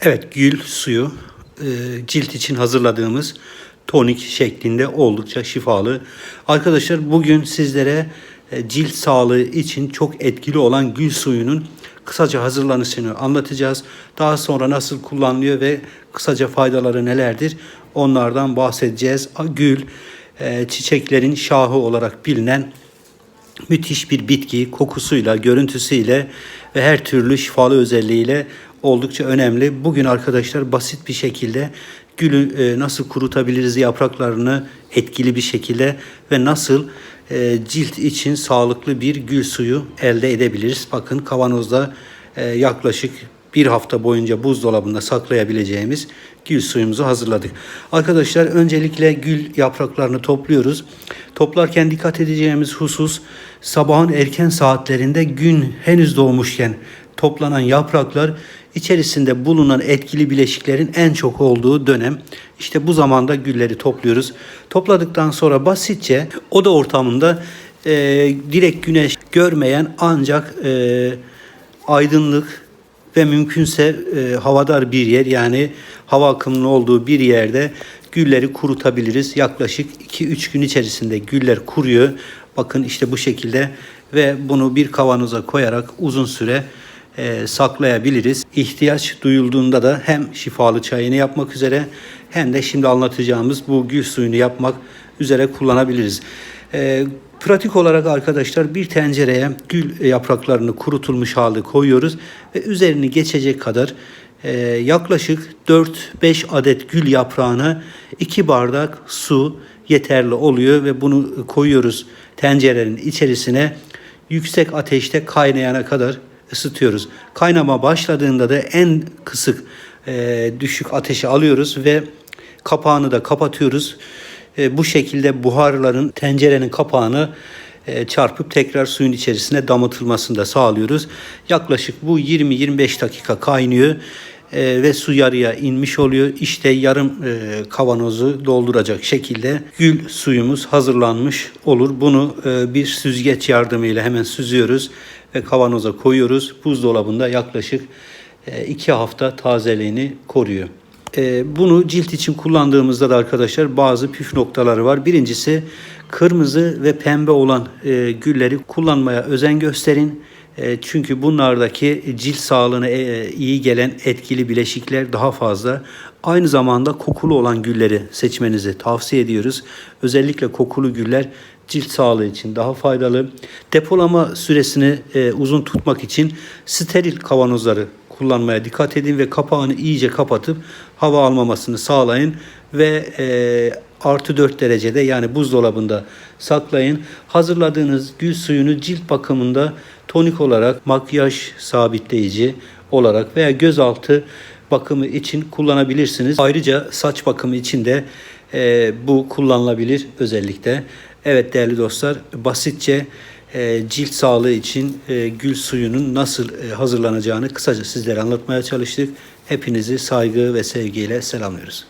Evet, gül suyu e, cilt için hazırladığımız tonik şeklinde oldukça şifalı. Arkadaşlar bugün sizlere e, cilt sağlığı için çok etkili olan gül suyunun kısaca hazırlanışını anlatacağız. Daha sonra nasıl kullanılıyor ve kısaca faydaları nelerdir onlardan bahsedeceğiz. Gül e, çiçeklerin şahı olarak bilinen müthiş bir bitki kokusuyla, görüntüsüyle ve her türlü şifalı özelliğiyle oldukça önemli. Bugün arkadaşlar basit bir şekilde gülü e, nasıl kurutabiliriz yapraklarını etkili bir şekilde ve nasıl e, cilt için sağlıklı bir gül suyu elde edebiliriz. Bakın kavanozda e, yaklaşık bir hafta boyunca buzdolabında saklayabileceğimiz gül suyumuzu hazırladık. Arkadaşlar öncelikle gül yapraklarını topluyoruz. Toplarken dikkat edeceğimiz husus sabahın erken saatlerinde gün henüz doğmuşken toplanan yapraklar içerisinde bulunan etkili bileşiklerin en çok olduğu dönem. İşte bu zamanda gülleri topluyoruz. Topladıktan sonra basitçe oda ortamında e, direkt güneş görmeyen ancak e, aydınlık ve mümkünse e, havadar bir yer yani hava akımının olduğu bir yerde gülleri kurutabiliriz. Yaklaşık 2-3 gün içerisinde güller kuruyor. Bakın işte bu şekilde ve bunu bir kavanoza koyarak uzun süre e, saklayabiliriz. İhtiyaç duyulduğunda da hem şifalı çayını yapmak üzere hem de şimdi anlatacağımız bu gül suyunu yapmak üzere kullanabiliriz. E, pratik olarak arkadaşlar bir tencereye gül yapraklarını kurutulmuş hali koyuyoruz ve üzerini geçecek kadar e, yaklaşık 4-5 adet gül yaprağına 2 bardak su yeterli oluyor ve bunu koyuyoruz tencerenin içerisine yüksek ateşte kaynayana kadar ısıtıyoruz. Kaynama başladığında da en kısık e, düşük ateşe alıyoruz ve kapağını da kapatıyoruz. E, bu şekilde buharların tencerenin kapağını e, çarpıp tekrar suyun içerisine damıtılmasını da sağlıyoruz. Yaklaşık bu 20-25 dakika kaynıyor e, ve su yarıya inmiş oluyor. İşte yarım e, kavanozu dolduracak şekilde gül suyumuz hazırlanmış olur. Bunu e, bir süzgeç yardımıyla hemen süzüyoruz ve kavanoza koyuyoruz. Buzdolabında yaklaşık 2 hafta tazeliğini koruyor. E, bunu cilt için kullandığımızda da arkadaşlar bazı püf noktaları var. Birincisi kırmızı ve pembe olan e, gülleri kullanmaya özen gösterin. E, çünkü bunlardaki cilt sağlığına iyi gelen etkili bileşikler daha fazla. Aynı zamanda kokulu olan gülleri seçmenizi tavsiye ediyoruz. Özellikle kokulu güller cilt sağlığı için daha faydalı. Depolama süresini uzun tutmak için steril kavanozları kullanmaya dikkat edin ve kapağını iyice kapatıp hava almamasını sağlayın ve e, artı 4 derecede yani buzdolabında saklayın. Hazırladığınız gül suyunu cilt bakımında tonik olarak makyaj sabitleyici olarak veya gözaltı bakımı için kullanabilirsiniz. Ayrıca saç bakımı için de e, bu kullanılabilir özellikle. Evet değerli dostlar basitçe cilt sağlığı için e, gül suyunun nasıl e, hazırlanacağını kısaca sizlere anlatmaya çalıştık. Hepinizi saygı ve sevgiyle selamlıyoruz.